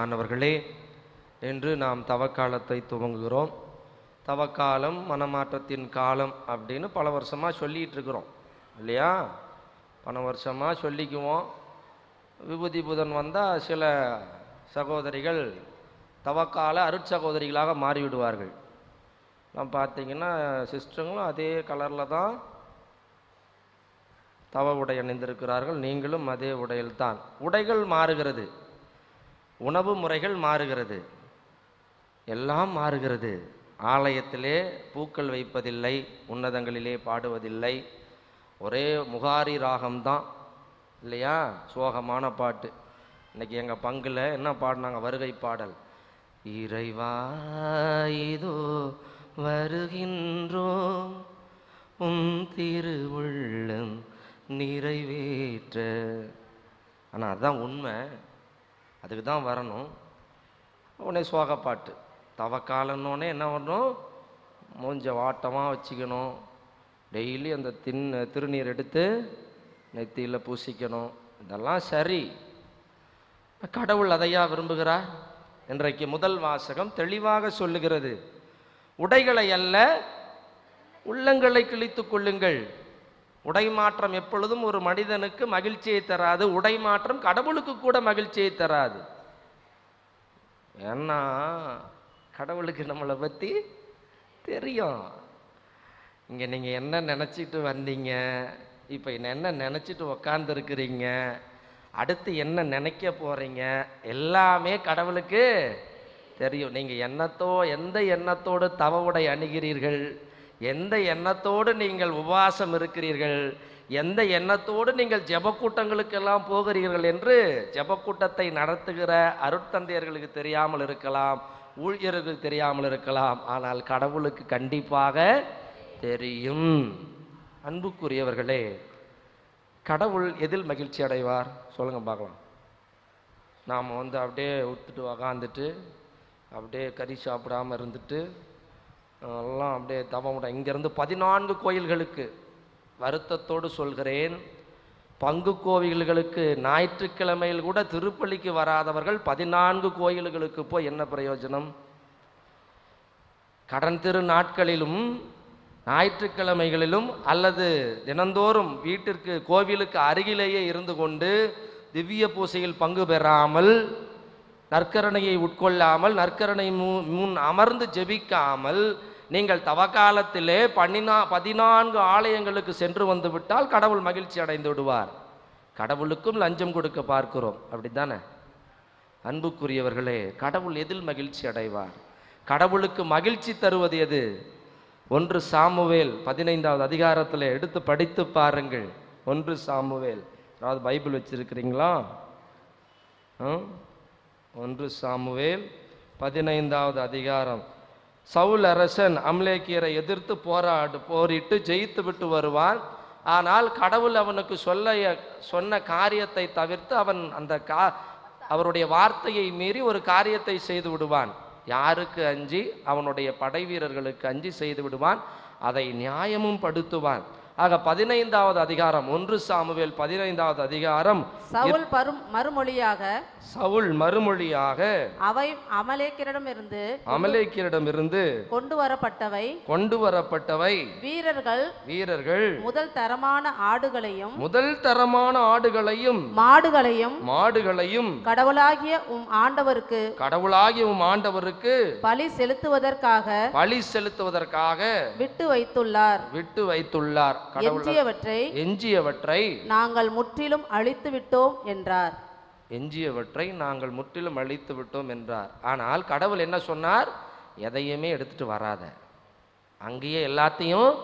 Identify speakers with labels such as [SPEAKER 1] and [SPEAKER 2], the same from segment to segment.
[SPEAKER 1] அருமையானவர்களே என்று நாம் தவக்காலத்தை துவங்குகிறோம். தவக்காலம் மனமாற்றத்தின் காலம் அப்படின்னு பல வருஷமாக சொல்லிகிட்டு இருக்கிறோம். இல்லையா? பல வருஷமாக சொல்லிக்குவோம். விபூதி புதன் வந்தால் சில சகோதரிகள் தவக்கால அருட்சகோதரிகளாக மாறிவிடுவார்கள். நம்ம பார்த்தீங்கன்னா சிஸ்டங்களும் அதே கலரில் தான் தவ உடை அணிந்திருக்கிறார்கள். நீங்களும் அதே உடையில்தான். உடைகள் மாறுகிறது. உணவு முறைகள் மாறுகிறது. எல்லாம் மாறுகிறது. ஆலயத்திலே பூக்கள் வைப்பதில்லை உன்னதங்களிலே பாடுவதில்லை. ஒரே முகாரி ராகம்தான். இல்லையா? சோகமான பாட்டு. இன்னைக்கு எங்கள் பங்கில் என்ன பாடினாங்க? வருகை பாடல். இறைவா இதோ வருகின்றோம். உன் திருவுள்ளம் நிறைவேற்ற ஆனால் அதுதான் உண்மை. அதுக்கு தான் வரணும். உடனே சோக பாட்டு தவக்காலன்னொடனே என்ன வரணும்? மூஞ்ச வாட்டமாக வச்சுக்கணும். டெய்லி அந்த தின் திருநீர் எடுத்து நெத்தியில் பூசிக்கணும். இதெல்லாம் சரி. கடவுள் அதையா விரும்புகிறார்? இன்றைக்கு முதல் வாசகம் தெளிவாக சொல்லுகிறது. உடைகளை அல்ல உள்ளங்களை கிழித்து கொள்ளுங்கள். உடை மாற்றம் எப்பொழுதும் ஒரு மனிதனுக்கு மகிழ்ச்சியை தராது. உடை மாற்றம் கடவுளுக்கு கூட மகிழ்ச்சியை தராது. ஏன்னா கடவுளுக்கு நம்மளை பற்றி தெரியும். இங்கே நீங்கள் என்ன நினச்சிட்டு வந்தீங்க? இப்போ என்ன நினச்சிட்டு உக்காந்துருக்கிறீங்க? அடுத்து என்ன நினைக்க போகிறீங்க எல்லாமே கடவுளுக்கு தெரியும். நீங்கள் எண்ணத்தோ எந்த எண்ணத்தோடு தவ உடை அணுகிறீர்கள்? எந்த எண்ணத்தோடு நீங்கள் உபவாசம் இருக்கிறீர்கள்? எந்த எண்ணத்தோடு நீங்கள் ஜெபக்கூட்டங்களுக்கெல்லாம் போகிறீர்கள் என்று ஜெபக்கூட்டத்தை நடத்துகிற அருட்தந்தையர்களுக்கு தெரியாமல் இருக்கலாம் ஊழியர்களுக்கு தெரியாமல் இருக்கலாம். ஆனால் கடவுளுக்கு கண்டிப்பாக தெரியும். அன்புக்குரியவர்களே கடவுள் எதில் மகிழ்ச்சி அடைவார்? சொல்லுங்க பார்க்கலாம். நாம் வந்து அப்படியே விட்டுட்டு உக்காந்துட்டு அப்படியே கறி சாப்பிடாம இருந்துட்டு எல்லாம் அப்படியே தவமுட இங்கேருந்து பதினான்கு கோயில்களுக்கு வருத்தத்தோடு சொல்கிறேன். பங்கு கோவில்களுக்கு ஞாயிற்றுக்கிழமையில் கூட திருப்பள்ளிக்கு வராதவர்கள் பதினான்கு கோயில்களுக்கு போய் என்ன பிரயோஜனம்? கடன் திரு நாட்களிலும் ஞாயிற்றுக்கிழமைகளிலும் அல்லது தினந்தோறும் வீட்டிற்கு கோவிலுக்கு அருகிலேயே இருந்து கொண்டு திவ்ய பூசையில் பங்கு பெறாமல் நற்கரணையை உட்கொள்ளாமல் நற்கரணை முன் அமர்ந்து ஜெபிக்காமல் நீங்கள் தவக்காலத்திலே பன்னினா பதினான்கு ஆலயங்களுக்கு சென்று வந்து விட்டால் கடவுள் மகிழ்ச்சி அடைந்து விடுவார். கடவுளுக்கும் லஞ்சம் கொடுக்க பார்க்கிறோம். அப்படித்தானே? அன்புக்குரியவர்களே கடவுள் எதில் மகிழ்ச்சி அடைவார்? கடவுளுக்கு மகிழ்ச்சி தருவது எது? ஒன்று சாமுவேல் பதினைந்தாவது அதிகாரத்தில் எடுத்து படித்து பாருங்கள். ஒன்று சாமுவேல். அதாவது பைபிள் வச்சிருக்கிறீங்களா? ஒன்று சாமுவேல் பதினைந்தாவது அதிகாரம். சவுல் அரசன் அம்லேக்கியரை எதிர்த்து போராடு போரிட்டு ஜெயித்து விட்டு வருவான். ஆனால் கடவுள் அவனுக்கு சொல்ல சொன்ன காரியத்தை தவிர்த்து அவன் அந்த கா அவருடைய வார்த்தையை மீறி ஒரு காரியத்தை செய்து விடுவான். யாருக்கு அஞ்சி? அவனுடைய படை வீரர்களுக்கு அஞ்சி செய்து விடுவான். அதை நியாயமும் படுத்துவான். ஆக பதினைந்தாவது அதிகாரம் ஒன்று சாமுவேல் பதினைந்தாவது அதிகாரம்.
[SPEAKER 2] சவுல் மறுமொழியாக
[SPEAKER 1] சவுல் மறுமொழியாக
[SPEAKER 2] அவை அமலேக்கிரிடமிருந்து
[SPEAKER 1] அமலேக்கியரிடமிருந்து
[SPEAKER 2] கொண்டு வரப்பட்டவை
[SPEAKER 1] கொண்டு வரப்பட்டவை.
[SPEAKER 2] வீரர்கள்
[SPEAKER 1] வீரர்கள்
[SPEAKER 2] முதல் தரமான ஆடுகளையும்
[SPEAKER 1] முதல் தரமான ஆடுகளையும்
[SPEAKER 2] மாடுகளையும்
[SPEAKER 1] மாடுகளையும்
[SPEAKER 2] கடவுளாகிய உம் ஆண்டவருக்கு
[SPEAKER 1] கடவுளாகிய உம் ஆண்டவருக்கு
[SPEAKER 2] பலி செலுத்துவதற்காக
[SPEAKER 1] பலி செலுத்துவதற்காக
[SPEAKER 2] விட்டு வைத்துள்ளார்.
[SPEAKER 1] விட்டு வைத்துள்ளார்.
[SPEAKER 2] எஞ்சியவற்றை
[SPEAKER 1] எஞ்சியவற்றை
[SPEAKER 2] நாங்கள் முற்றிலும் அழித்து விட்டோம் என்றார்.
[SPEAKER 1] எஞ்சியவற்றை நாங்கள் முற்றிலும் அழித்து விட்டோம் என்றார். ஆனால் கடவுள் என்ன சொன்னார்? எதையுமே எடுத்துட்டு வராத. அங்கேயே எல்லாத்தையும்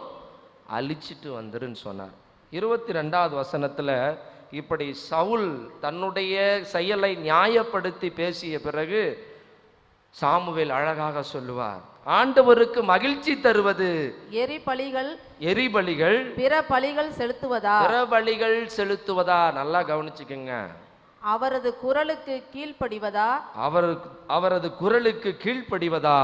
[SPEAKER 1] அழிச்சிட்டு வந்துருன்னு சொன்னார். இருபத்தி ரெண்டாவது வசனத்துல இப்படி சவுல் தன்னுடைய செயலை நியாயப்படுத்தி பேசிய பிறகு சாமுவேல் அழகாக சொல்லுவார். ஆண்டவருக்கு மகிழ்ச்சி தருவது.
[SPEAKER 2] எரி பலிகள்
[SPEAKER 1] எரிபலிகள்
[SPEAKER 2] பிற பலிகள் செலுத்துவதா?
[SPEAKER 1] பிறபலிகள் செலுத்துவதா? நல்லா கவனிச்சுக்கோங்க.
[SPEAKER 2] அவரது குரலுக்கு கீழ்ப்படிவதா?
[SPEAKER 1] அவர் அவரது குரலுக்கு கீழ்ப்படிவதா?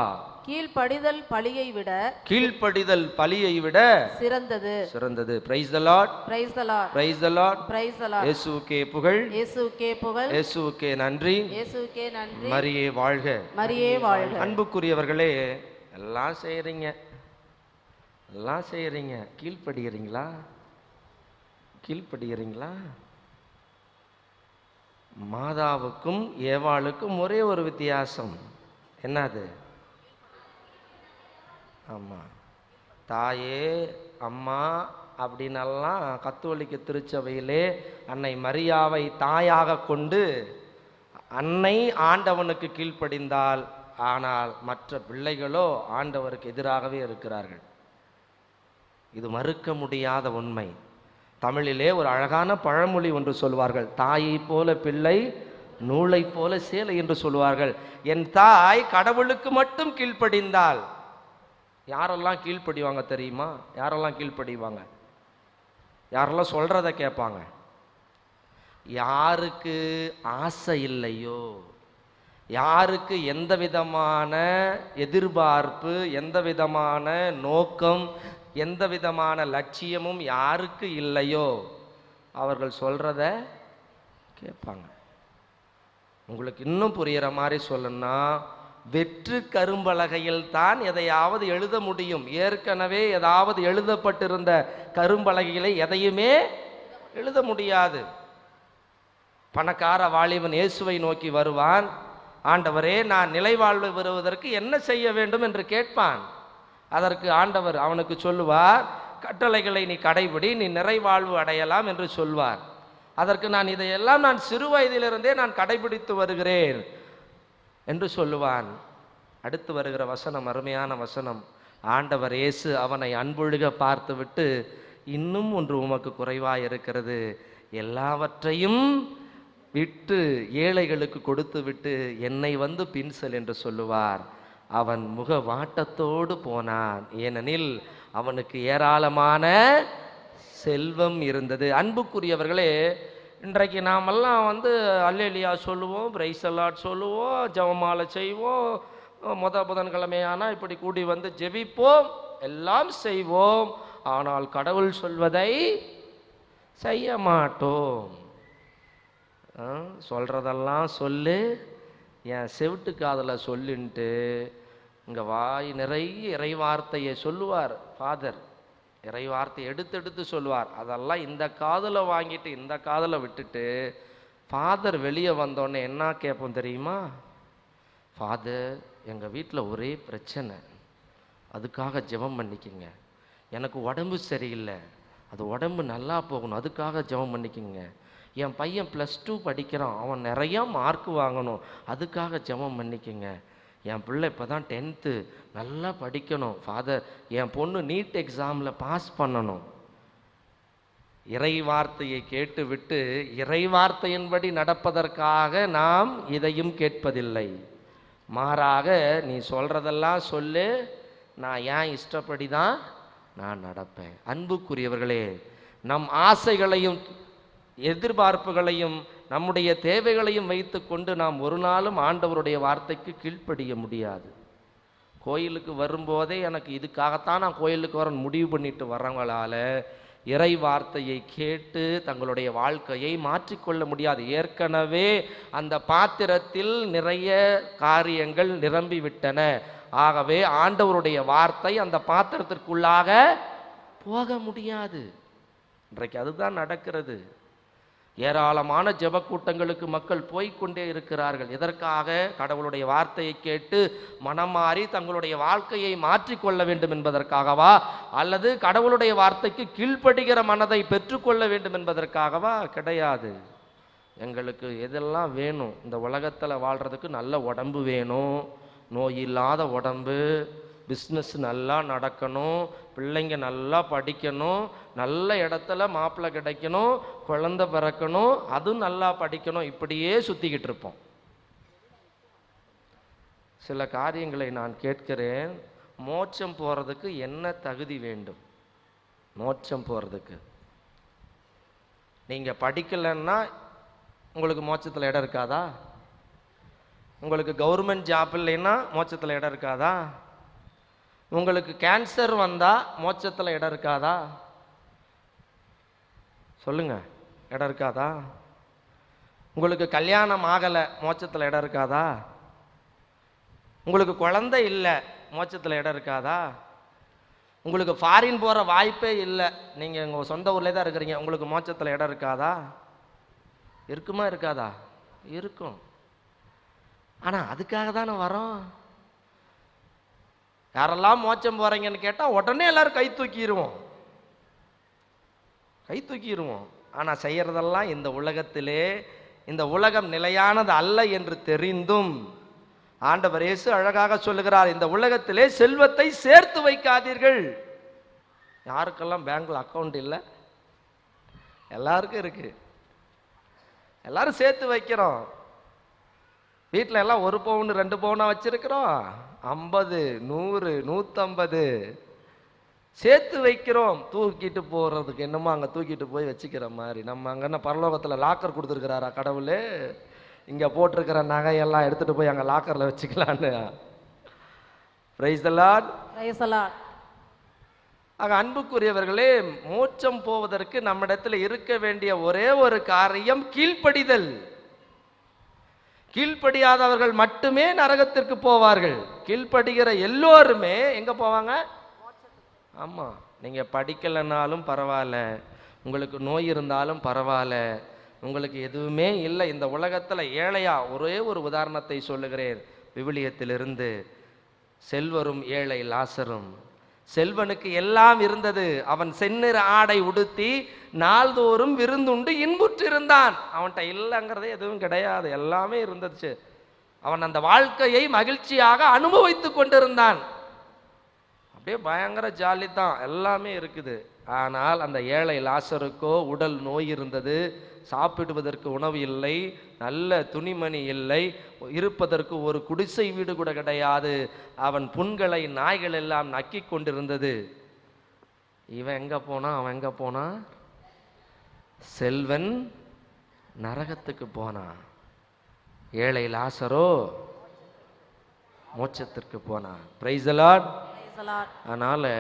[SPEAKER 2] கீழ்ப்படிதல் பழியை விட
[SPEAKER 1] கீழ்ப்படிதல் பலியை விட
[SPEAKER 2] சிறந்தது.
[SPEAKER 1] சிறந்தது. Praise the lord
[SPEAKER 2] praise the lord
[SPEAKER 1] praise the lord
[SPEAKER 2] praise the lord
[SPEAKER 1] இயேசுவுக்கே புகழ்.
[SPEAKER 2] இயேசுக்கே புகழ்.
[SPEAKER 1] இயேசுவுக்கே நன்றி.
[SPEAKER 2] இயேசுக்கே நன்றி.
[SPEAKER 1] மரியே வாழ்க.
[SPEAKER 2] மரியே வாழ்க.
[SPEAKER 1] அன்புக்குரியவர்களே எல்லாம் செய்கிறீங்க எல்லாம் செய்கிறீங்க கீழ்ப்படுகிறீங்களா? கீழ்ப்படுகிறீங்களா? மாதாவுக்கும் ஏவாளுக்கும் ஒரே ஒரு வித்தியாசம். என்னது? ஆமாம் தாயே அம்மா அப்படின்னெல்லாம் கத்தோலிக்க திருச்சபையிலே அன்னை மரியாவை தாயாக கொண்டு அன்னை ஆண்டவனுக்கு கீழ்ப்படிந்தால் ஆனால் மற்ற பிள்ளைகளோ ஆண்டவருக்கு எதிராகவே இருக்கிறார்கள். இது மறுக்க முடியாத உண்மை. தமிழிலே ஒரு அழகான பழமொழி ஒன்று சொல்வார்கள். தாயை போல பிள்ளை நூலை போல சேலை என்று சொல்வார்கள். என் தாய் கடவுளுக்கு மட்டும் கீழ்ப்படிந்தால் யாரெல்லாம் கீழ்ப்படிவாங்க தெரியுமா? யாரெல்லாம் கீழ்ப்படிவாங்க? யாரெல்லாம் சொல்கிறத கேட்பாங்க? யாருக்கு ஆசை இல்லையோ? யாருக்கு எந்த விதமான எதிர்பார்ப்பு எந்த விதமான நோக்கம் எந்த விதமான லட்சியமும் யாருக்கு இல்லையோ அவர்கள் சொல்கிறத கேட்பாங்க. உங்களுக்கு இன்னும் புரிகிற மாதிரி சொல்லணும்னா வெற்று கரும்பலகையில் தான் எதையாவது எழுத முடியும். ஏற்கனவே ஏதாவது எழுதப்பட்டிருந்த கரும்பலகைகளை எதையுமே எழுத முடியாது. பணக்கார வாலிபன் இயேசுவை நோக்கி வருவான். ஆண்டவரே நான் நிலைவாழ்வு பெறுவதற்கு என்ன செய்ய வேண்டும் என்று கேட்பான். அதற்கு ஆண்டவர் அவனுக்கு சொல்லுவார் கட்டளைகளை நீ கடைபிடி நீ நிறைவாழ்வு அடையலாம் என்று சொல்வார். அதற்கு நான் இதையெல்லாம் நான் சிறு வயதிலிருந்தே நான் கடைபிடித்து வருகிறேன் என்று சொல்லுவான். அடுத்து வருகிற வசனம் அருமையான வசனம். ஆண்டவர் இயேசு அவனை அன்பொழுக பார்த்துவிட்டு இன்னும் ஒன்று உமக்கு குறைவாக இருக்கிறது எல்லாவற்றையும் விட்டு ஏழைகளுக்கு கொடுத்து விட்டு என்னை வந்து பின்சல் என்று சொல்லுவார். அவன் முக வாட்டத்தோடு போனான். ஏனெனில் அவனுக்கு ஏராளமான செல்வம் இருந்தது. அன்புக்குரியவர்களே இன்றைக்கு நாமெல்லாம் வந்து அல்லேலியா சொல்லுவோம் பிரைசலாட் சொல்லுவோம் ஜவமாலை செய்வோம் முத புதன்கிழமையானால் இப்படி கூடி வந்து ஜெபிப்போம் எல்லாம் செய்வோம். ஆனால் கடவுள் சொல்வதை செய்ய மாட்டோம். ஆ, சொல்லு. என் செவிட்டு காதில் சொல்லுன்ட்டு இங்கே வாய் நிறைய இறைவார்த்தையை சொல்லுவார் ஃபாதர். இறைவார்த்தை எடுத்து எடுத்து சொல்லுவார். அதெல்லாம் இந்த காதில் வாங்கிட்டு இந்த காதில் விட்டுட்டு ஃபாதர் வெளியே வந்தோடனே என்ன கேட்போம் தெரியுமா? ஃபாதர் எங்கள் வீட்டில் ஒரே பிரச்சனை. அதுக்காக ஜெபம் பண்ணிக்கோங்க. எனக்கு உடம்பு சரியில்லை. அது உடம்பு நல்லா போகணும். அதுக்காக ஜெபம் பண்ணிக்கோங்க. என் பையன் ப்ளஸ் டூ படிக்கிறான். அவன் நிறையா மார்க் வாங்கணும். அதுக்காக ஜெபம் பண்ணிக்கங்க. என் பிள்ளை இப்போ தான் டென்த்து நல்லா படிக்கணும். ஃபாதர் என் பொண்ணு நீட் எக்ஸாமில் பாஸ் பண்ணணும். இறை வார்த்தையை கேட்டுவிட்டு இறை வார்த்தையின்படி நடப்பதற்காக நாம் இதையும் கேட்பதில்லை. மாறாக நீ சொல்கிறதெல்லாம் சொல்லு. நான் ஏன் இஷ்டப்படி தான் நான் நடப்பேன். அன்புக்குரியவர்களே நம் ஆசைகளையும் எதிர்பார்ப்புகளையும் நம்முடைய தேவைகளையும் வைத்துக்கொண்டு நாம் ஒரு நாளும் ஆண்டவருடைய வார்த்தைக்கு கீழ்ப்படிய முடியாது. கோயிலுக்கு வரும்போதே எனக்கு இதுக்காகத்தான் நான் கோயிலுக்கு வர முடிவு பண்ணிட்டு வர்றவங்களால இறை வார்த்தையை கேட்டு தங்களுடைய வாழ்க்கையை மாற்றிக்கொள்ள முடியாது. ஏற்கனவே அந்த பாத்திரத்தில் நிறைய காரியங்கள் நிரம்பி விட்டன. ஆகவே ஆண்டவருடைய வார்த்தை அந்த பாத்திரத்திற்குள்ளாக போக முடியாது. இன்றைக்கு அதுதான் நடக்கிறது. ஏராளமான ஜெப கூட்டங்களுக்கு மக்கள் போய்க்கொண்டே இருக்கிறார்கள். எதற்காக? கடவுளுடைய வார்த்தையை கேட்டு மனம் மாறி தங்களுடைய வாழ்க்கையை மாற்றிக்கொள்ள வேண்டும் என்பதற்காகவா? அல்லது கடவுளுடைய வார்த்தைக்கு கீழ்ப்படுகிற மனதை பெற்றுக்கொள்ள வேண்டும் என்பதற்காகவா? கிடையாது. எங்களுக்கு எதெல்லாம் வேணும்? இந்த உலகத்தில் வாழ்கிறதுக்கு நல்ல உடம்பு வேணும். நோய் இல்லாத உடம்பு. பிஸ்னஸ் நல்லா நடக்கணும் பிள்ளைங்க நல்லா படிக்கணும் நல்ல இடத்துல மாப்பிள்ளை கிடைக்கணும் குழந்தை பிறக்கணும் அதுவும் நல்லா படிக்கணும் இப்படியே சுற்றிக்கிட்டு இருப்போம். சில காரியங்களை நான் கேட்கிறேன் மோட்சம் போகிறதுக்கு என்ன தகுதி வேண்டும்? மோட்சம் போகிறதுக்கு நீங்கள் படிக்கலைன்னா உங்களுக்கு மோட்சத்தில் இடம் இருக்காதா? உங்களுக்கு கவர்மெண்ட் ஜாப் இல்லைன்னா மோட்சத்தில் இடம் இருக்காதா? உங்களுக்கு கேன்சர் வந்தால் மோட்சத்தில் இடம் இருக்காதா? சொல்லுங்க. இடம் இருக்காதா? உங்களுக்கு கல்யாணம் ஆகலை மோட்சத்தில் இடம் இருக்காதா? உங்களுக்கு குழந்தை இல்லை மோட்சத்தில் இடம் இருக்காதா? உங்களுக்கு ஃபாரின் போகிற வாய்ப்பே இல்லை நீங்கள் உங்கள் சொந்த ஊர்லேயே தான் இருக்கிறீங்க உங்களுக்கு மோட்சத்தில் இடம் இருக்காதா? இருக்குமா இருக்காதா? இருக்கும். ஆனால் அதுக்காக தானே வரோம் யாரெல்லாம் மோச்சம் போகிறீங்கன்னு கேட்டால் உடனே எல்லாரும் கை தூக்கிடுவோம் கை தூக்கிடுவோம் ஆனால் செய்யறதெல்லாம் இந்த உலகத்திலே இந்த உலகம் நிலையானது அல்ல என்று தெரிந்தும் ஆண்டவர் இயேசு அழகாக சொல்லுகிறார் இந்த உலகத்திலே செல்வத்தை சேர்த்து வைக்காதீர்கள். யாருக்கெல்லாம் பேங்க்ல அக்கௌண்ட் இல்லை? எல்லாருக்கும் இருக்கு. எல்லாரும் சேர்த்து வைக்கிறோம். வீட்டில் எல்லாம் ஒரு பவுன் ரெண்டு பவுனா வச்சிருக்கிறோம். ஐம்பது நூறு நூற்றம்பது சேர்த்து வைக்கிறோம். தூக்கிட்டு போகிறதுக்கு என்னமோ அங்கே தூக்கிட்டு போய் வச்சுக்கிற மாதிரி. நம்ம அங்கே என்ன பரலோகத்தில் லாக்கர் கொடுத்துருக்கிறாரா கடவுள்? இங்கே போட்டிருக்கிற நகையெல்லாம் எடுத்துகிட்டு போய் அங்கே லாக்கரில் வச்சுக்கலான்னு. Praise the lord
[SPEAKER 2] praise lord
[SPEAKER 1] ஆக அன்புக்குரியவர்களே மோட்சம் போவதற்கு நம்மிடத்தில் இருக்க வேண்டிய ஒரே ஒரு காரியம் கீழ்ப்படிதல். கீழ்ப்படியாதவர்கள் மட்டுமே நரகத்திற்கு போவார்கள். கீழ்ப்படுகிற எல்லோருமே எங்க போவாங்க? ஆமா நீங்க படிக்கலைன்னாலும் பரவாயில்ல. உங்களுக்கு நோய் இருந்தாலும் பரவாயில்ல. உங்களுக்கு எதுவுமே இல்லை. இந்த உலகத்தில் ஏழையா? ஒரே ஒரு உதாரணத்தை சொல்லுகிறேன். விவிலியத்திலிருந்து செல்வரும் ஏழை லாசரும். செல்வனுக்கு எல்லாம் இருந்தது. அவன் செந்நிற ஆடை உடுத்தி நாள்தோறும் விருந்துண்டு இன்புற்று இருந்தான் அவன்கிட்ட இல்லைங்கிறதே எதுவும் கிடையாது. எல்லாமே இருந்துச்சு. அவன் அந்த வாழ்க்கையை மகிழ்ச்சியாக அனுபவித்து கொண்டிருந்தான். அப்படியே பயங்கர ஜாலி தான். எல்லாமே இருக்குது. ஆனால் அந்த ஏழை லாசருக்கோ உடல் நோய் இருந்தது. சாப்பிடுவதற்கு உணவு இல்லை. நல்ல துணிமணி இல்லை. இருப்பதற்கு ஒரு குடிசை வீடு கூட கிடையாது. அவன் புண்களை நாய்கள் எல்லாம் நக்கிக் கொண்டிருந்தது. இவன் எங்க போனா? அவன் எங்க போனா? செல்வன் நரகத்துக்கு போனான் ஏழை லாசரோ மோட்சத்திற்கு போனான்
[SPEAKER 2] லார்ட்
[SPEAKER 1] அதனால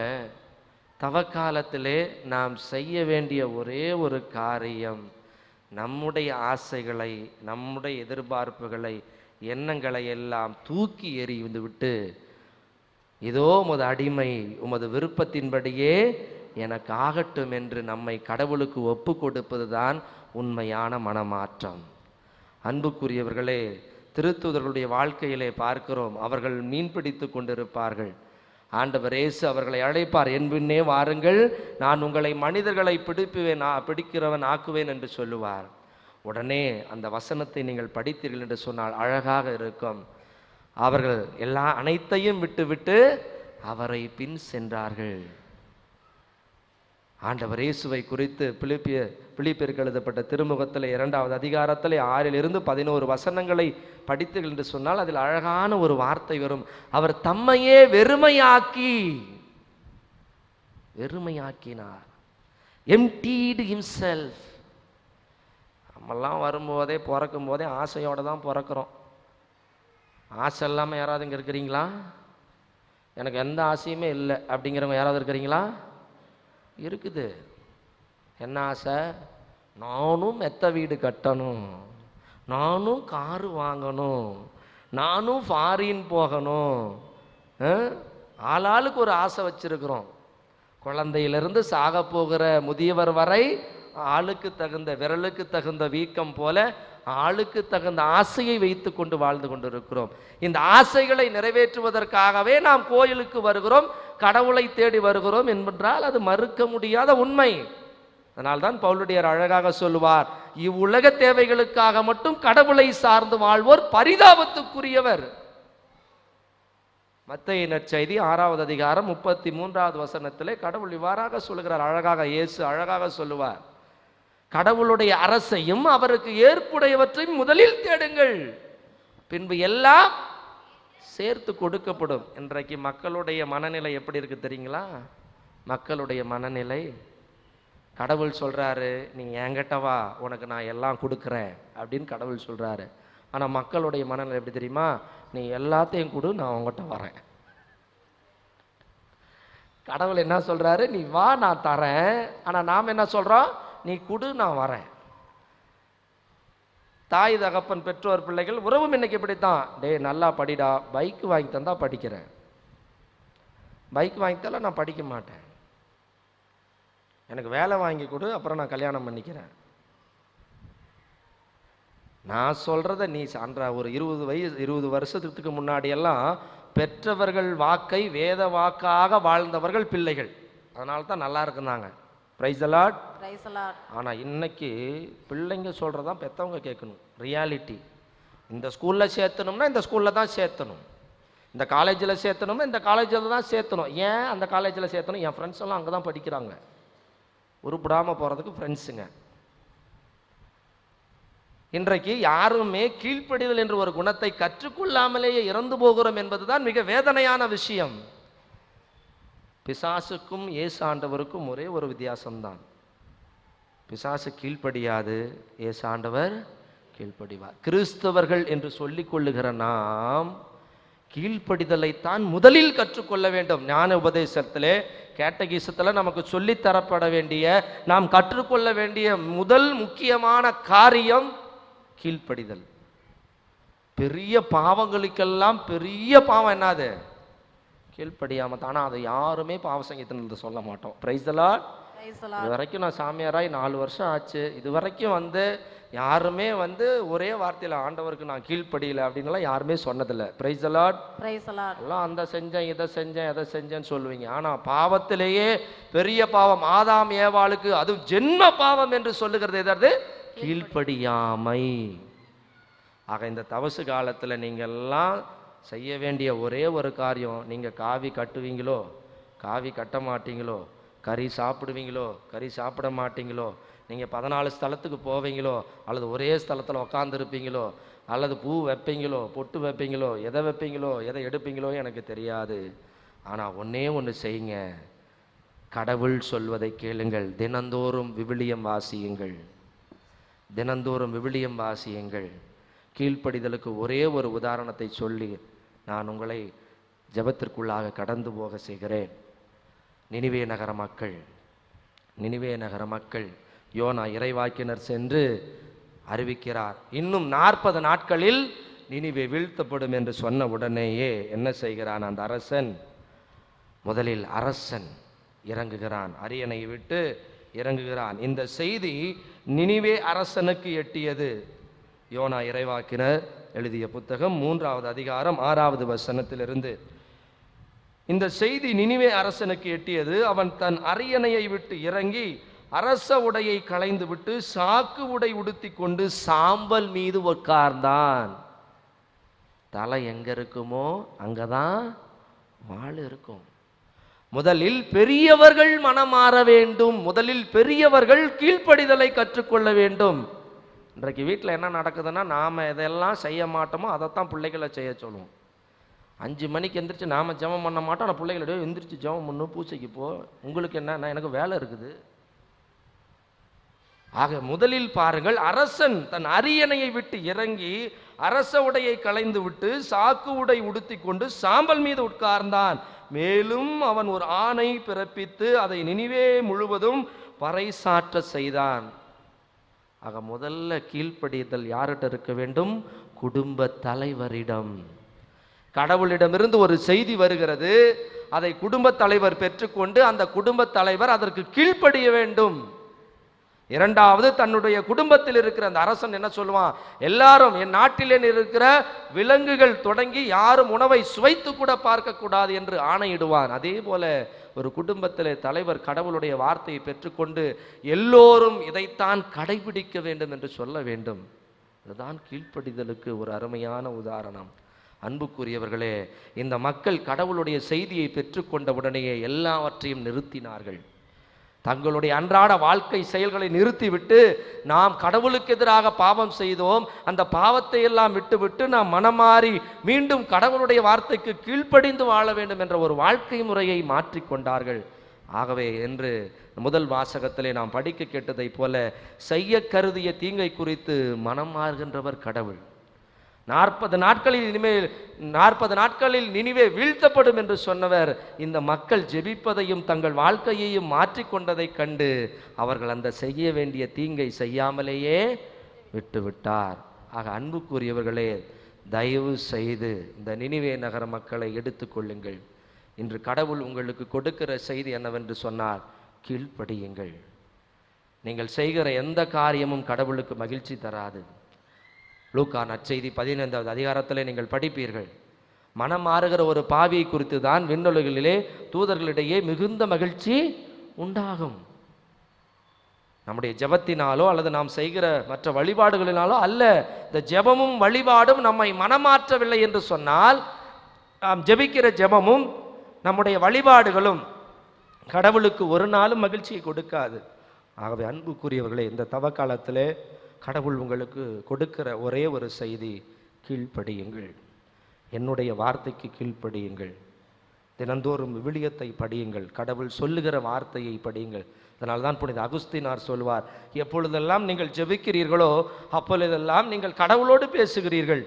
[SPEAKER 1] தவக்காலத்திலே நாம் செய்ய வேண்டிய ஒரே ஒரு காரியம் நம்முடைய ஆசைகளை நம்முடைய எதிர்பார்ப்புகளை எண்ணங்களை எல்லாம் தூக்கி எறிந்து விட்டு இதோ உமது அடிமை உமது விருப்பத்தின்படியே எனக்கு ஆகட்டும் என்று நம்மை கடவுளுக்கு ஒப்பு கொடுப்பதுதான் உண்மையான மனமாற்றம். அன்புக்குரியவர்களே திருத்துதர்களுடைய வாழ்க்கையிலே பார்க்கிறோம் அவர்கள் மீன் பிடித்து கொண்டிருப்பார்கள். ஆண்டவர் இயேசு அவர்களை அழைப்பார். என் பின்னே வாருங்கள் நான் உங்களை மனிதர்களை பிடிப்புவேன் ஆ- பிடிக்கிறவன் ஆக்குவேன் என்று சொல்லுவார். உடனே அந்த வசனத்தை நீங்கள் படித்தீர்கள் என்று சொன்னால் அழகாக இருக்கும். அவர்கள் எல்லா அனைத்தையும் விட்டுவிட்டு அவரை பின் சென்றார்கள். ஆண்டவர் இயேசுவை குறித்து பிலிப்பிய பிலிப்பியருக்கு எழுதப்பட்ட திருமுகத்தில் இரண்டாவது அதிகாரத்தில் ஆறிலிருந்து பதினோரு வசனங்களை படித்து என்று சொன்னால் அதில் அழகான ஒரு வார்த்தை வரும். அவர் தம்மையே வெறுமையாக்கி வெறுமையாக்கினார். எம்டீடு ஹிம்செல்ஃப் நம்மெல்லாம் வரும்போதே பிறக்கும் போதே ஆசையோடு தான் பிறக்கிறோம். ஆசை இல்லாமல் யாராவது இங்கே இருக்கிறீங்களா? எனக்கு எந்த ஆசையுமே இல்லை. அப்படிங்கிறவங்க யாராவது இருக்கிறீங்களா? இருக்குது. என்ன ஆசை? நானும் மெத்த வீடு கட்டணும். நானும் காரு வாங்கணும். நானும் ஃபாரின் போகணும். ஆளாளுக்கு ஒரு ஆசை வச்சுருக்குறோம். குழந்தையிலிருந்து சாக போகிற முதியவர் வரை ஆளுக்கு தகுந்த விரலுக்கு தகுந்த வீக்கம் போல ஆளுக்கு தகுந்த ஆசையை வைத்து கொண்டு வாழ்ந்து கொண்டிருக்கிறோம். இந்த ஆசைகளை நிறைவேற்றுவதற்காகவே நாம் கோயிலுக்கு வருகிறோம் கடவுளை தேடி வருகிறோம் என்பென்றால் அது மறுக்க முடியாத உண்மை. அதனால்தான் பவுலுடையார் அழகாக சொல்லுவார் இவ்வுலக தேவைகளுக்காக மட்டும் கடவுளை சார்ந்து வாழ்வோர் பரிதாபத்துக்குரியவர். மத்திய நற்செய்தி ஆறாவது அதிகாரம் முப்பத்தி மூன்றாவது வசனத்திலே கடவுள் இவ்வாறாக சொல்லுகிறார் அழகாக இயேசு அழகாக சொல்லுவார் கடவுளுடைய அரசையும் அவருக்கு ஏற்புடையவற்றையும் முதலில் தேடுங்கள். பின்பு எல்லாம் சேர்த்து கொடுக்கப்படும். இன்றைக்கு மக்களுடைய மனநிலை எப்படி இருக்கு தெரியுங்களா? மக்களுடைய மனநிலை கடவுள் சொல்றாரு நீ என்கிட்ட வா உனக்கு நான் எல்லாம் கொடுக்குறேன் அப்படின்னு கடவுள் சொல்றாரு. ஆனால் மக்களுடைய மனநிலை எப்படி தெரியுமா? நீ எல்லாத்தையும் கொடு நான் உங்ககிட்ட வரேன். கடவுள் என்ன சொல்றாரு? நீ வா நான் தரேன். ஆனால் நாம் என்ன சொல்றோம்? நீ கொடு நான் வரேன். தாய் தகப்பன் பெற்றோர் பிள்ளைகள் உறவும் இன்னைக்கு இப்படித்தான். டேய் நல்லா படிடா. பைக் வாங்கி தந்தா படிக்கிறேன். பைக் வாங்கி தரல நான் படிக்க மாட்டேன். எனக்கு வேலை வாங்கி கொடு அப்புறம் நான் கல்யாணம் பண்ணிக்கிறேன். நான் சொல்றத நீ அன்ற ஒரு இருபது வயசு இருபது வருஷத்துக்கு முன்னாடியெல்லாம் பெற்றவர்கள் வாக்கை வேத வாக்காக வாழ்ந்தவர்கள் பிள்ளைகள். அதனால தான் நல்லா இருக்குந்தாங்க praise a lord
[SPEAKER 2] praise lord
[SPEAKER 1] ஆனால் இன்னைக்கு பிள்ளைங்க சொல்கிறதான் பெற்றவங்க கேட்கணும். ரியாலிட்டி இந்த ஸ்கூலில் சேர்த்தணும்னா இந்த ஸ்கூலில் தான் சேர்த்தணும். இந்த காலேஜில் சேர்த்தணும்னா இந்த காலேஜில் தான் சேர்த்தணும். ஏன் அந்த காலேஜில் சேர்த்தணும்? என் ஃப்ரெண்ட்ஸ் எல்லாம் அங்கே தான் படிக்கிறாங்க. உருப்படாமல் போகிறதுக்கு ஃப்ரெண்ட்ஸுங்க இன்றைக்கு யாருமே கீழ்ப்படிதல் என்ற ஒரு குணத்தை கற்றுக்கொள்ளாமலேயே இறந்து போகிறோம் என்பதுதான் மிக வேதனையான விஷயம். பிசாசுக்கும் இயேசு ஆண்டவருக்கும் ஒரே ஒரு வித்தியாசம்தான். பிசாசு கீழ்ப்படியாது இயேசு ஆண்டவர் கீழ்ப்படிவார். கிறிஸ்தவர்கள் என்று சொல்லிக் கொள்ளுகிற நாம் கீழ்ப்படிதலைத்தான் முதலில் கற்றுக்கொள்ள வேண்டும். ஞான உபதேசத்திலே கேட்டகீசத்தில் நமக்கு சொல்லித்தரப்பட வேண்டிய நாம் கற்றுக்கொள்ள வேண்டிய முதல் முக்கியமான காரியம் கீழ்ப்படிதல். பெரிய பாவங்களுக்கெல்லாம் பெரிய பாவம் என்னது? கீழ்ப்படியாம தானே அதை யாருமே பாவ சங்கீதத்தில் சொல்ல மாட்டோம். பிரைஸ்
[SPEAKER 2] பிரைஸ்
[SPEAKER 1] இது வரைக்கும் நான் சாமியாராய் நாலு வருஷம் ஆச்சு. இது வரைக்கும் வந்து யாருமே வந்து ஒரே வார்த்தையில் ஆண்டவருக்கு நான் கீழ்ப்படியல அப்படின்னுலாம் யாருமே சொன்னதில்லை. பிரைஸ் லார்ட் எல்லாம் அந்த செஞ்சேன் இதை செஞ்சேன் எதை செஞ்சேன்னு சொல்லுவீங்க. ஆனால் பாவத்திலேயே பெரிய பாவம் ஆதாம் ஏவாளுக்கு அதுவும் ஜென்ம பாவம் என்று சொல்லுகிறது எதாவது கீழ்ப்படியாமை. ஆக இந்த தவசு காலத்தில் நீங்கள்லாம் செய்ய வேண்டிய ஒரே ஒரு காரியம் நீங்கள் காவி கட்டுவீங்களோ காவி கட்ட மாட்டீங்களோ கறி சாப்பிடுவீங்களோ கறி சாப்பிட மாட்டீங்களோ நீங்கள் பதினாலு ஸ்தலத்துக்கு போவீங்களோ அல்லது ஒரே ஸ்தலத்தில் உட்காந்துருப்பீங்களோ அல்லது பூ வைப்பீங்களோ பொட்டு வைப்பீங்களோ எதை வைப்பீங்களோ எதை எடுப்பீங்களோ எனக்கு தெரியாது. ஆனால் ஒன்றே ஒன்று செய்யுங்க. கடவுள் சொல்வதை கேளுங்கள். தினந்தோறும் விவிலியம் வாசியுங்கள். தினந்தோறும் விவிலியம் வாசியுங்கள். கீழ்ப்படிதலுக்கு ஒரே ஒரு உதாரணத்தை சொல்லி நான் உங்களை ஜெபத்திற்குள்ளாக கடந்து போக செய்கிறேன். நினிவே நகர மக்கள் நினிவே நகர மக்கள் யோனா இறைவாக்கினர் சென்று அறிவிக்கிறார். இன்னும் நாற்பது நாட்களில் நினிவே வீழ்த்தப்படும் என்று சொன்ன உடனேயே என்ன செய்கிறான்? அந்த அரசன் முதலில் அரசன் இறங்குகிறான். அரியணை விட்டு இறங்குகிறான். இந்த செய்தி நினிவே அரசனுக்கு எட்டியது. யோனா இறைவாக்கினர் எழுதிய புத்தகம் மூன்றாவது அதிகாரம் ஆறாவது வசனத்திலிருந்து. இந்த செய்தி நினிவே அரசனுக்கு எட்டியது. அவன் தன் அரியணையை விட்டு இறங்கி அரச உடையை களைந்து விட்டு சாக்கு உடை உடுத்தி கொண்டு சாம்பல் மீது உட்கார்ந்தான் தலை எங்க இருக்குமோ அங்கதான் வாழ் இருக்கும். முதலில் பெரியவர்கள் மனம் மாற வேண்டும். முதலில் பெரியவர்கள் கீழ்ப்படிதலை கற்றுக்கொள்ள வேண்டும். இன்றைக்கு வீட்டில் என்ன நடக்குதுன்னா நாம் இதெல்லாம் செய்ய மாட்டோமோ அதைத்தான் பிள்ளைகளை செய்ய சொல்லுவோம். அஞ்சு மணிக்கு எந்திரிச்சு நாம் ஜெபம் பண்ண மாட்டோம். ஆனால் பிள்ளைகளோட எந்திரிச்சு ஜெபம் பண்ணு பூசைக்கு போ. உங்களுக்கு என்ன எனக்கு வேலை இருக்குது. ஆக முதலில் பாருங்கள் அரசன் தன் அரியணையை விட்டு இறங்கி அரச உடையை களைந்து விட்டு சாக்கு உடை உடுத்தி கொண்டு சாம்பல் மீது உட்கார்ந்தான். மேலும் அவன் ஒரு ஆணை பிறப்பித்து அதை நினைவே முழுவதும் பறைசாற்ற செய்தான். ஆக முதல்ல கீழ்ப்படிதல் யார்கிட்ட இருக்க வேண்டும்? குடும்ப தலைவரிடம். கடவுளிடமிருந்து ஒரு செய்தி வருகிறது. அதை குடும்பத் தலைவர் பெற்றுக்கொண்டு அந்த குடும்பத் தலைவர் அதற்கு கீழ்ப்படிய வேண்டும். இரண்டாவது தன்னுடைய குடும்பத்தில் இருக்கிற அந்த அரசன் என்ன சொல்லுவான்? எல்லாரும் என் நாட்டிலே இருக்கிற விலங்குகள் தொடங்கி யாரும் உணவை சுவைத்து கூட பார்க்கக்கூடாது என்று ஆணையிடுவான். அதே போல ஒரு குடும்பத்திலே தலைவர் கடவுளுடைய வார்த்தையை பெற்றுக்கொண்டு எல்லோரும் இதைத்தான் கடைபிடிக்க வேண்டும் என்று சொல்ல வேண்டும். அதுதான் கீழ்ப்படிதலுக்கு ஒரு அருமையான உதாரணம். அன்புக்குரியவர்களே இந்த மக்கள் கடவுளுடைய செய்தியை பெற்றுக்கொண்ட உடனேயே எல்லாவற்றையும் நிறுத்தினார்கள். தங்களுடைய அன்றாட வாழ்க்கை செயல்களை நிறுத்திவிட்டு நாம் கடவுளுக்கு எதிராக பாவம் செய்தோம். அந்த பாவத்தை எல்லாம் விட்டுவிட்டு நாம் மனமாறி மீண்டும் கடவுளுடைய வார்த்தைக்கு கீழ்ப்படிந்து வாழ வேண்டும் என்ற ஒரு வாழ்க்கை முறையை மாற்றிக்கொண்டார்கள் ஆகவே என்று முதல் வாசகத்திலே நாம் படிக்க கேட்டதைப் போல செய்ய கருதிய தீங்கை குறித்து மனம் மாறுகின்றவர் கடவுள். நாற்பது நாட்களில் இனிமேல் நாற்பது நாட்களில் நினிவே வீழ்த்தப்படும் என்று சொன்னவர் இந்த மக்கள் ஜெபிப்பதையும் தங்கள் வாழ்க்கையையும் மாற்றிக்கொண்டதை கண்டு அவர்கள் அந்த செய்ய வேண்டிய தீங்கை செய்யாமலேயே விட்டுவிட்டார். ஆக அன்புக்குரியவர்களே தயவு செய்து இந்த நினிவே நகர மக்களை எடுத்துக்கொள்ளுங்கள் இன்று கடவுள் உங்களுக்கு கொடுக்கிற செய்தி என்னவென்று சொன்னார் கீழ்ப்படியுங்கள். நீங்கள் செய்கிற எந்த காரியமும் கடவுளுக்கு மகிழ்ச்சி தராது. லூக்கா நற்செய்தி பதினைந்தாவது அதிகாரத்தில் நீங்கள் படிப்பீர்கள். மனம் மாறுகிற ஒரு பாவியை குறித்து தான் விண்ணுலகிலே தூதர்களிடையே மிகுந்த மகிழ்ச்சி உண்டாகும். நம்முடைய ஜெபத்தினாலோ அல்லது நாம் செய்கிற மற்ற வழிபாடுகளினாலோ அல்ல இந்த ஜெபமும் வழிபாடும் நம்மை மனமாற்றவில்லை என்று சொன்னால் நாம் ஜெபிக்கிற ஜெபமும் நம்முடைய வழிபாடுகளும் கடவுளுக்கு ஒரு நாளும் மகிழ்ச்சியை கொடுக்காது. ஆகவே அன்புக்குரியவர்களே இந்த தவ காலத்தில் கடவுள் உங்களுக்கு கொடுக்கிற ஒரே ஒரு செய்தி கீழ்ப்படியுங்கள். என்னுடைய வார்த்தைக்கு கீழ்ப்படியுங்கள். தினந்தோறும் விவிலியத்தை படியுங்கள். கடவுள் சொல்லுகிற வார்த்தையை படியுங்கள். அதனால்தான் தான் புனித அகுஸ்தினார் சொல்வார் எப்பொழுதெல்லாம் நீங்கள் ஜெபிக்கிறீர்களோ அப்பொழுதெல்லாம் நீங்கள் கடவுளோடு பேசுகிறீர்கள்.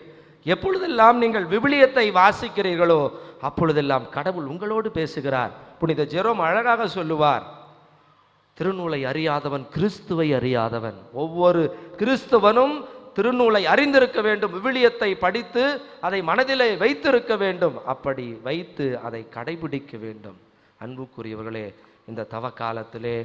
[SPEAKER 1] எப்பொழுதெல்லாம் நீங்கள் விவிலியத்தை வாசிக்கிறீர்களோ அப்பொழுதெல்லாம் கடவுள் உங்களோடு பேசுகிறார். புனித ஜெரோம் அழகாக சொல்லுவார் திருநூலை அறியாதவன் கிறிஸ்துவை அறியாதவன். ஒவ்வொரு கிறிஸ்துவனும் திருநூலை அறிந்திருக்க வேண்டும் விவிலியத்தை படித்து அதை மனதிலே வைத்திருக்க வேண்டும். அப்படி வைத்து அதை கடைபிடிக்க வேண்டும். அன்புக்குரியவர்களே இந்த தவ காலத்திலே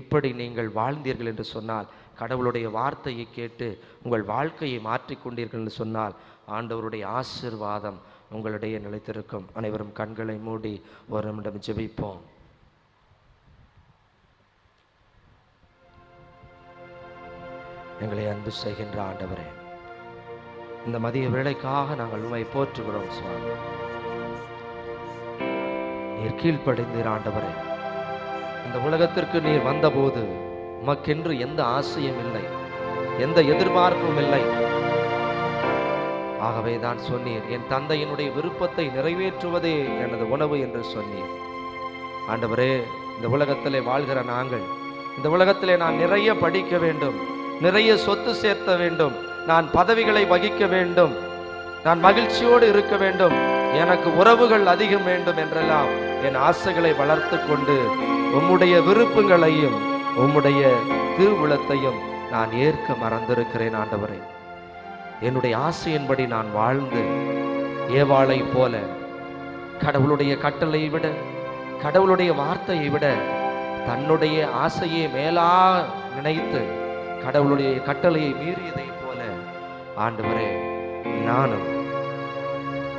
[SPEAKER 1] இப்படி நீங்கள் வாழ்ந்தீர்கள் என்று சொன்னால் கடவுளுடைய வார்த்தையை கேட்டு உங்கள் வாழ்க்கையை மாற்றிக்கொண்டீர்கள் என்று சொன்னால் ஆண்டவருடைய ஆசிர்வாதம் உங்களிடையே நிலைத்திருக்கும். அனைவரும் கண்களை மூடி ஒரு நிமிடம் ஜெபிப்போம். எங்களை அன்பு செய்கின்ற ஆண்டவரே. இந்த மதிய வேலைக்காக நாங்கள் உண்மை போற்றுகிறோம் சுவாமி. நீர் கீழ்ப்படைந்தீர் ஆண்டவரே. இந்த உலகத்திற்கு நீர் வந்தபோது உமக்கென்று எந்த ஆசையும் இல்லை எந்த எதிர்பார்ப்பும் இல்லை. ஆகவே தான் சொன்னீர் என் தந்தையினுடைய விருப்பத்தை நிறைவேற்றுவதே எனது உணவு என்று சொன்னீர். ஆண்டவரே இந்த உலகத்திலே வாழ்கிற நாங்கள் இந்த உலகத்திலே நான் நிறைய படிக்க வேண்டும். நிறைய சொத்து சேர்த்த வேண்டும். நான் பதவிகளை வகிக்க வேண்டும். நான் மகிழ்ச்சியோடு இருக்க வேண்டும். எனக்கு உறவுகள் அதிகம் வேண்டும் என்றெல்லாம் என் ஆசைகளை வளர்த்து கொண்டு உம்முடைய விருப்பங்களையும் உம்முடைய திருவுளத்தையும் நான் ஏற்க மறந்திருக்கிறேன் ஆண்டவரே. என்னுடைய ஆசையின்படி நான் வாழ்ந்து ஏவாளை போல கடவுளுடைய கட்டளை விட கடவுளுடைய வார்த்தையை விட தன்னுடைய ஆசையை மேலா நினைத்து கடவுளுடைய கட்டளையை மீறியதை போல ஆண்டவரே நானும்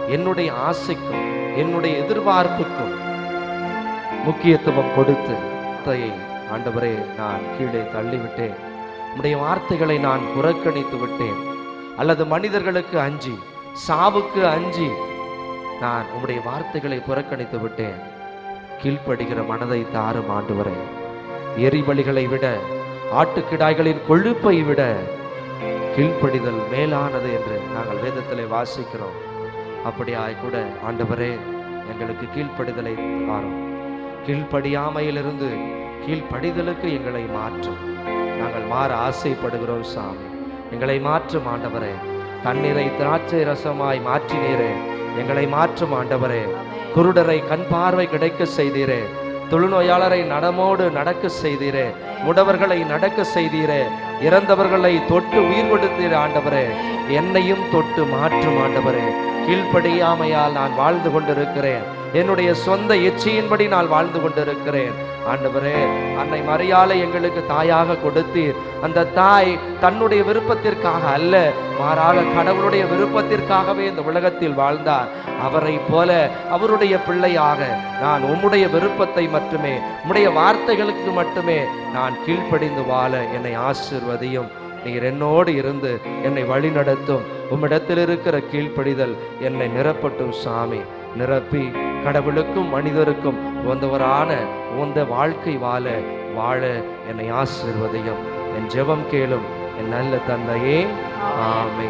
[SPEAKER 1] என்னுடைய ஆசைக்கும் என்னுடைய எதிர்பார்ப்புக்கும் முக்கியத்துவம் கொடுத்து வார்த்தையை ஆண்டவரே நான் கீழே தள்ளிவிட்டேன். உன்னுடைய வார்த்தைகளை நான் புறக்கணித்து விட்டேன். அல்லது மனிதர்களுக்கு அஞ்சி சாவுக்கு அஞ்சி நான் உம்முடைய வார்த்தைகளை புறக்கணித்து விட்டேன். கீழ்ப்படுகிற மனதை தாரும் ஆண்டவரே. எரிபலிகளை விட ஆட்டுக்கிடாய்களின் கொழுப்பை விட கீழ்ப்படிதல் மேலானது என்று நாங்கள் வேதத்திலே வாசிக்கிறோம். அப்படியாய் கூட ஆண்டவரே எங்களுக்கு கீழ்ப்படிதலை தாரும். கீழ்ப்படியாமையிலிருந்து கீழ்ப்படிதலுக்கு எங்களை மாற்றும். நாங்கள் மாற ஆசைப்படுகிறோம் சாமி. எங்களை மாற்றும் ஆண்டவரே. தண்ணீரை திராட்சை ரசமாய் மாற்றினீரே. எங்களை மாற்றும் ஆண்டவரே. குருடரை கண் பார்வை கிடைக்க செய்தீரே. தொழுநோயாளரை நடமோடு நடக்க செய்தீரே. முடவர்களை நடக்க செய்தீரே. இறந்தவர்களை தொட்டு உயிர் கொடுத்தீர் ஆண்டவரே. என்னையும் தொட்டு மாற்றும் ஆண்டவரே. கீழ்ப்படியாமையால் நான் வாழ்ந்து கொண்டிருக்கிறேன். என்னுடைய சொந்த இச்சையின்படி நான் வாழ்ந்து கொண்டிருக்கிறேன். ஆண்டவரே அன்னை மரியாதை எங்களுக்கு தாயாக கொடுத்தீர். அந்த தாய் தன்னுடைய விருப்பத்திற்காக அல்ல மாறாக கடவுளுடைய விருப்பத்திற்காகவே இந்த உலகத்தில் வாழ்ந்தார். அவரை போல அவருடைய பிள்ளையாக நான் உம்முடைய விருப்பத்தை மட்டுமே உம்முடைய வார்த்தைகளுக்கு மட்டுமே நான் கீழ்ப்படிந்து வாழ என்னை ஆசிர்வதியும். நீர் என்னோடு இருந்து என்னை வழிநடத்தும். உம்மிடத்தில் இருக்கிற கீழ்ப்படிதல் என்னை நிரப்பட்டும் சாமி. நிரப்பி கடவுளுக்கும் மனிதருக்கும் உந்தவரான உந்த வாழ்க்கை வாழ வாழ என்னை ஆசிர்வதையும். என் ஜெபம் கேளும் என் நல்ல தந்தையே ஆமே